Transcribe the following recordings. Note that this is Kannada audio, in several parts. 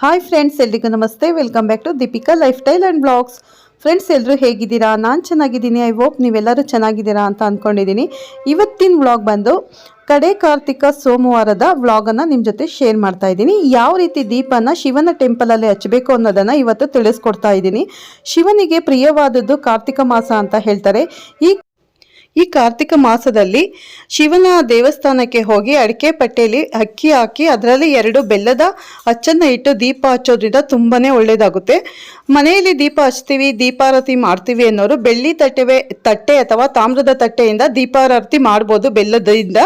ಹಾಯ್ ಫ್ರೆಂಡ್ಸ್ ಎಲ್ರಿಗೂ ನಮಸ್ತೆ. Welcome back to Deepika lifestyle and blogs friends ಎಲ್ಲರೂ ಹೇಗಿದ್ದೀರಾ? ನಾನು ಚೆನ್ನಾಗಿದ್ದೀನಿ. ಐ ಹೋಪ್ ನೀವೆಲ್ಲರೂ ಚೆನ್ನಾಗಿದ್ದೀರಾ ಅಂತ ಅಂದ್ಕೊಂಡಿದ್ದೀನಿ ಇವತ್ತಿನ ವ್ಲಾಗ್ ಬಂದು ಕಡೆ ಕಾರ್ತಿಕ ಸೋಮವಾರದ ವ್ಲಾಗನ್ನು ನಿಮ್ಮ ಜೊತೆ ಶೇರ್ ಮಾಡ್ತಾ ಇದ್ದೀನಿ. ಯಾವ ರೀತಿ ದೀಪನ ಶಿವನ ಟೆಂಪಲಲ್ಲಿ ಹಚ್ಚಬೇಕು ಅನ್ನೋದನ್ನು ಇವತ್ತು ತಿಳಿಸ್ಕೊಡ್ತಾ ಇದ್ದೀನಿ. ಶಿವನಿಗೆ ಪ್ರಿಯವಾದದ್ದು ಕಾರ್ತಿಕ ಮಾಸ ಅಂತ ಹೇಳ್ತಾರೆ. ಈ ಈ ಕಾರ್ತಿಕ ಮಾಸದಲ್ಲಿ ಶಿವನ ದೇವಸ್ಥಾನಕ್ಕೆ ಹೋಗಿ ಅಡಿಕೆ ಪಟ್ಟೆಯಲ್ಲಿ ಅಕ್ಕಿ ಹಾಕಿ ಅದರಲ್ಲಿ ಎರಡು ಬೆಲ್ಲದ ಅಚ್ಚನ್ನ ಇಟ್ಟು ದೀಪ ಹಚ್ಚೋದ್ರಿಂದ ತುಂಬಾನೇ ಒಳ್ಳೆಯದಾಗುತ್ತೆ ಮನೆಯಲ್ಲಿ ದೀಪ ಹಚ್ತೀವಿ, ದೀಪಾರತಿ ಮಾಡ್ತೀವಿ ಅನ್ನೋರು ಬೆಳ್ಳಿ ತಟ್ಟೆವೆ, ತಟ್ಟೆ ಅಥವಾ ತಾಮ್ರದ ತಟ್ಟೆಯಿಂದ ದೀಪಾರತಿ ಮಾಡ್ಬೋದು ಬೆಲ್ಲದಿಂದ.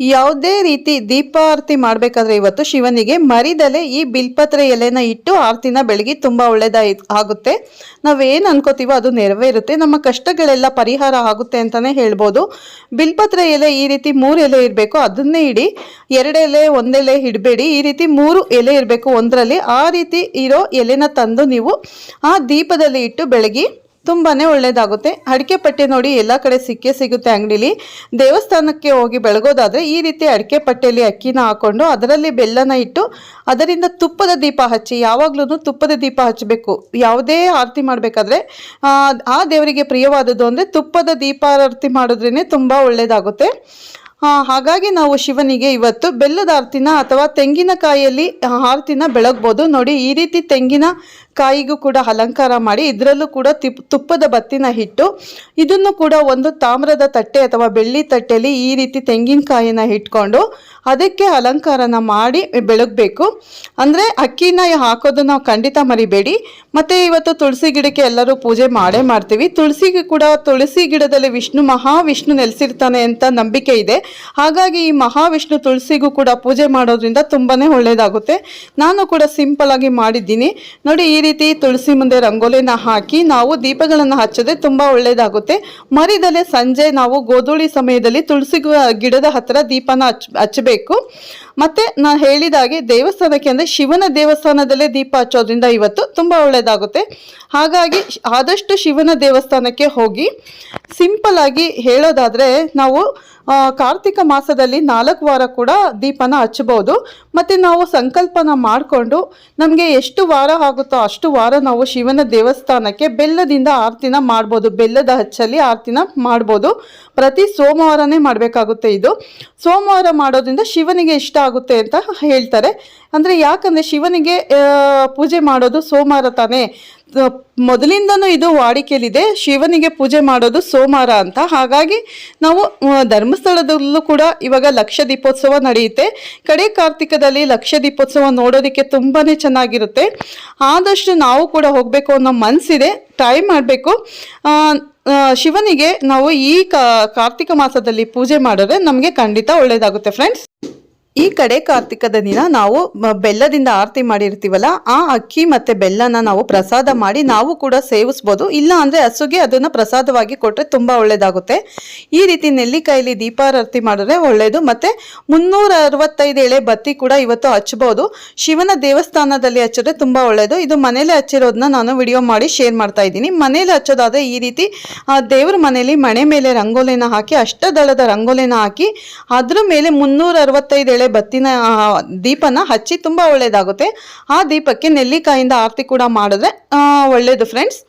ಯಾವುದೇ ರೀತಿ ದೀಪಾರತಿ ಮಾಡಬೇಕಾದ್ರೆ ಇವತ್ತು ಶಿವನಿಗೆ ಮರಿದಲೆ ಈ ಬಿಲ್ಪತ್ರೆ ಎಲೆನ ಇಟ್ಟು ಆರತಿನ ಬೆಳಗ್ಗೆ ತುಂಬ ಒಳ್ಳೇದಾಗಿ ಆಗುತ್ತೆ. ನಾವೇನು ಅನ್ಕೋತೀವೋ ಅದು ನೆರವೇರುತ್ತೆ. ನಮ್ಮ ಕಷ್ಟಗಳೆಲ್ಲ ಪರಿಹಾರ ಆಗುತ್ತೆ ಅಂತಲೇ ಹೇಳ್ಬೋದು. ಬಿಲ್ಪತ್ರೆ ಎಲೆ ಈ ರೀತಿ ಮೂರು ಎಲೆ ಇರಬೇಕು, ಅದನ್ನೇ ಇಡಿ. ಎರಡೆಲೆ ಒಂದೆಲೆ ಇಡಬೇಡಿ. ಈ ರೀತಿ ಮೂರು ಎಲೆ ಇರಬೇಕು ಒಂದರಲ್ಲಿ. ಆ ರೀತಿ ಇರೋ ಎಲೆನ ತಂದು ನೀವು ಆ ದೀಪದಲ್ಲಿ ಇಟ್ಟು ಬೆಳಗ್ಗೆ ತುಂಬಾನೇ ಒಳ್ಳೆಯದಾಗುತ್ತೆ ಅಡಿಕೆ ಪಟ್ಟೆ ನೋಡಿ ಎಲ್ಲ ಕಡೆ ಸಿಕ್ಕೇ ಸಿಗುತ್ತೆ ಅಂಗಡಿಲಿ. ದೇವಸ್ಥಾನಕ್ಕೆ ಹೋಗಿ ಬೆಳಗೋದಾದ್ರೆ ಈ ರೀತಿ ಅಡಿಕೆ ಪಟ್ಟೆಯಲ್ಲಿ ಅಕ್ಕಿನ ಹಾಕೊಂಡು ಅದರಲ್ಲಿ ಬೆಲ್ಲನ ಇಟ್ಟು ಅದರಿಂದ ತುಪ್ಪದ ದೀಪ ಹಚ್ಚಿ ಯಾವಾಗಲೂ ತುಪ್ಪದ ದೀಪ ಹಚ್ಚಬೇಕು. ಯಾವುದೇ ಆರತಿ ಮಾಡಬೇಕಾದ್ರೆ, ಆ ದೇವರಿಗೆ ಪ್ರಿಯವಾದದ್ದು ಅಂದರೆ ತುಪ್ಪದ ದೀಪಾರತಿ ಮಾಡಿದ್ರೇ ತುಂಬ ಒಳ್ಳೆಯದಾಗುತ್ತೆ ಹಾಗಾಗಿ ನಾವು ಶಿವನಿಗೆ ಇವತ್ತು ಬೆಲ್ಲದ ಆರತಿನ ಅಥವಾ ತೆಂಗಿನಕಾಯಿಯಲ್ಲಿ ಆರತಿನ ಬೆಳಗ್ಬೋದು. ನೋಡಿ ಈ ರೀತಿ ತೆಂಗಿನ ಕಾಯಿಗೂ ಕೂಡ ಅಲಂಕಾರ ಮಾಡಿ ಇದರಲ್ಲೂ ಕೂಡ ತಿಪ್, ತುಪ್ಪದ ಬತ್ತಿನ ಹಿಟ್ಟು. ಇದನ್ನು ಕೂಡ ಒಂದು ತಾಮ್ರದ ತಟ್ಟೆ ಅಥವಾ ಬೆಳ್ಳಿ ತಟ್ಟೆಯಲ್ಲಿ ಈ ರೀತಿ ತೆಂಗಿನಕಾಯಿನ ಇಟ್ಕೊಂಡು ಅದಕ್ಕೆ ಅಲಂಕಾರನ ಮಾಡಿ ಬೆಳಗಬೇಕು. ಅಂದರೆ ಅಕ್ಕಿನ ಹಾಕೋದನ್ನ ಖಂಡಿತ ಮರಿಬೇಡಿ. ಮತ್ತು ಇವತ್ತು ತುಳಸಿ ಗಿಡಕ್ಕೆ ಎಲ್ಲರೂ ಪೂಜೆ ಮಾಡೇ ಮಾಡ್ತೀವಿ. ತುಳಸಿಗೆ ಕೂಡ ತುಳಸಿ ಗಿಡದಲ್ಲಿ ವಿಷ್ಣು ಮಹಾವಿಷ್ಣು ನೆಲೆಸಿರ್ತಾನೆ ಅಂತ ನಂಬಿಕೆ ಇದೆ. ಹಾಗಾಗಿ ಈ ಮಹಾವಿಷ್ಣು ತುಳಸಿಗೂ ಕೂಡ ಪೂಜೆ ಮಾಡೋದ್ರಿಂದ ತುಂಬಾ ಒಳ್ಳೆಯದಾಗುತ್ತೆ ನಾನು ಕೂಡ ಸಿಂಪಲ್ ಆಗಿ ಮಾಡಿದ್ದೀನಿ. ನೋಡಿ ಈ ರೀತಿ ತುಳಸಿ ಮುಂದೆ ರಂಗೋಲಿನ ಹಾಕಿ ನಾವು ದೀಪಗಳನ್ನು ಹಚ್ಚದೆ ತುಂಬ ಒಳ್ಳೆಯದಾಗುತ್ತೆ ಮರಿದಲ್ಲೇ ಸಂಜೆ ನಾವು ಗೋಧೂಳಿ ಸಮಯದಲ್ಲಿ ತುಳಸಿ ಗಿಡದ ಹತ್ತಿರ ದೀಪನ ಹಚ್, ಹಚ್ಚಬೇಕು. ಮತ್ತೆ ನಾನು ಹೇಳಿದಾಗೆ ದೇವಸ್ಥಾನಕ್ಕೆ ಅಂದರೆ ಶಿವನ ದೇವಸ್ಥಾನದಲ್ಲೇ ದೀಪ ಹಚ್ಚೋದ್ರಿಂದ ಇವತ್ತು ತುಂಬ ಒಳ್ಳೆಯದಾಗುತ್ತೆ ಹಾಗಾಗಿ ಆದಷ್ಟು ಶಿವನ ದೇವಸ್ಥಾನಕ್ಕೆ ಹೋಗಿ ಸಿಂಪಲ್ ಆಗಿ ಹೇಳೋದಾದರೆ ನಾವು ಕಾರ್ತಿಕ ಮಾಸದಲ್ಲಿ ನಾಲ್ಕು ವಾರ ಕೂಡ ದೀಪನ ಹಚ್ಚಬಹುದು. ಮತ್ತು ನಾವು ಸಂಕಲ್ಪನ ಮಾಡಿಕೊಂಡು ನಮಗೆ ಎಷ್ಟು ವಾರ ಆಗುತ್ತೋ ಅಷ್ಟು ವಾರ ನಾವು ಶಿವನ ದೇವಸ್ಥಾನಕ್ಕೆ ಬೆಲ್ಲದಿಂದ ಆರತಿನ ಮಾಡ್ಬೋದು. ಬೆಲ್ಲದ ಹಚ್ಚಲ್ಲಿ ಆರತಿನ ಮಾಡ್ಬೋದು. ಪ್ರತಿ ಸೋಮವಾರನೇ ಮಾಡಬೇಕಾಗುತ್ತೆ ಇದು. ಸೋಮವಾರ ಮಾಡೋದ್ರಿಂದ ಶಿವನಿಗೆ ಇಷ್ಟ ಆಗುತ್ತೆ ಅಂತ ಹೇಳ್ತಾರೆ. ಅಂದರೆ ಯಾಕಂದರೆ ಶಿವನಿಗೆ ಪೂಜೆ ಮಾಡೋದು ಸೋಮವಾರ ತಾನೇ. ಮೊದಲಿಂದನೂ ಇದು ವಾಡಿಕೆಯಲ್ಲಿದೆ. ಶಿವನಿಗೆ ಪೂಜೆ ಮಾಡೋದು ಸೋಮವಾರ ಅಂತ. ಹಾಗಾಗಿ ನಾವು ಧರ್ಮಸ್ಥಳದಲ್ಲೂ ಕೂಡ ಇವಾಗ ಲಕ್ಷ ದೀಪೋತ್ಸವ ನಡೆಯುತ್ತೆ. ಕಡೆ ಕಾರ್ತಿಕದಲ್ಲಿ ಲಕ್ಷ ದೀಪೋತ್ಸವ ನೋಡೋದಕ್ಕೆ ತುಂಬಾ ಚೆನ್ನಾಗಿರುತ್ತೆ. ಆದಷ್ಟು ನಾವು ಕೂಡ ಹೋಗಬೇಕು ಅನ್ನೋ ಮನಸ್ಸಿದೆ ಟ್ರೈ ಮಾಡಬೇಕು. ಶಿವನಿಗೆ ನಾವು ಈ ಕಾರ್ತಿಕ ಮಾಸದಲ್ಲಿ ಪೂಜೆ ಮಾಡಿದ್ರೆ ನಮಗೆ ಖಂಡಿತ ಒಳ್ಳೆಯದಾಗುತ್ತೆ ಫ್ರೆಂಡ್ಸ್ ಈ ಕಡೆ ಕಾರ್ತಿಕದ ದಿನ ನಾವು ಬೆಲ್ಲದಿಂದ ಆರತಿ ಮಾಡಿರ್ತೀವಲ್ಲ, ಆ ಅಕ್ಕಿ ಮತ್ತೆ ಬೆಲ್ಲನ ನಾವು ಪ್ರಸಾದ ಮಾಡಿ ನಾವು ಕೂಡ ಸೇವಿಸ್ಬೋದು. ಇಲ್ಲ ಅಂದ್ರೆ ಹಸುಗೆ ಅದನ್ನ ಪ್ರಸಾದವಾಗಿ ಕೊಟ್ರೆ ತುಂಬಾ ಒಳ್ಳೇದಾಗುತ್ತೆ. ಈ ರೀತಿ ನೆಲ್ಲಿಕಾಯಲ್ಲಿ ದೀಪಾರತಿ ಮಾಡಿದ್ರೆ ಒಳ್ಳೇದು. ಮತ್ತೆ ಮುನ್ನೂರ ಅರವತ್ತೈದು ಎಳೆ ಬತ್ತಿ ಕೂಡ ಇವತ್ತು ಹಚ್ಚಬಹುದು ಶಿವನ ದೇವಸ್ಥಾನದಲ್ಲಿ ಹಚ್ಚಿದ್ರೆ ತುಂಬಾ ಒಳ್ಳೇದು. ಇದು ಮನೇಲಿ ಹಚ್ಚಿರೋದನ್ನ ನಾನು ವಿಡಿಯೋ ಮಾಡಿ ಶೇರ್ ಮಾಡ್ತಾ ಇದ್ದೀನಿ. ಮನೇಲಿ ಹಚ್ಚೋದಾದ್ರೆ ಈ ರೀತಿ, ಆ, ದೇವ್ರ ಮನೇಲಿ ಮನೆ ಮೇಲೆ ರಂಗೋಲಿನ ಹಾಕಿ, ಅಷ್ಟದಳದ ರಂಗೋಲಿನ ಹಾಕಿ, ಅದ್ರ ಮೇಲೆ ಮುನ್ನೂರ ಅರವತ್ತೈದು ಎಳೆ ಬತ್ತಿನ ದೀಪನ ಹಚ್ಚಿ ತುಂಬ ಒಳ್ಳೇದಾಗುತ್ತೆ. ಆ ದೀಪಕ್ಕೆ ನೆಲ್ಲಿಕಾಯಿಂದ ಆರತಿ ಕೂಡ ಮಾಡಿದ್ರೆ ಆ, ಒಳ್ಳೇದು ಫ್ರೆಂಡ್ಸ್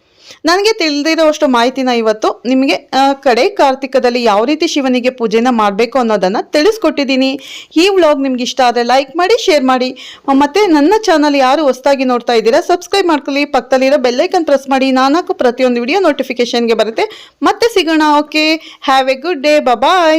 ನನಗೆ ತಿಳಿದಿರೋಷ್ಟು ಮಾಹಿತಿನ ಇವತ್ತು ನಿಮಗೆ ಕಡೆ ಕಾರ್ತಿಕದಲ್ಲಿ ಯಾವ ರೀತಿ ಶಿವನಿಗೆ ಪೂಜೆನ ಮಾಡಬೇಕು ಅನ್ನೋದನ್ನು ತಿಳಿಸ್ಕೊಟ್ಟಿದ್ದೀನಿ. ಈ ವ್ಲಾಗ್ ನಿಮ್ಗೆ ಇಷ್ಟ ಆದರೆ ಲೈಕ್ ಮಾಡಿ ಶೇರ್ ಮಾಡಿ. ಮತ್ತು ಮತ್ತೆ ನನ್ನ ಚಾನಲ್ ಯಾರು ಹೊಸದಾಗಿ ನೋಡ್ತಾ ಇದ್ದೀರಾ ಸಬ್ಸ್ಕ್ರೈಬ್ ಮಾಡ್ಕೊಳ್ಳಿ. ಪಕ್ಕದಲ್ಲಿರೋ ಬೆಲ್ಲೈಕನ್ ಪ್ರೆಸ್ ಮಾಡಿ. ನಾನಾಕು ಪ್ರತಿಯೊಂದು ವಿಡಿಯೋ ನೋಟಿಫಿಕೇಶನ್ಗೆ ಬರುತ್ತೆ. ಮತ್ತೆ ಸಿಗೋಣ okay have a good day bye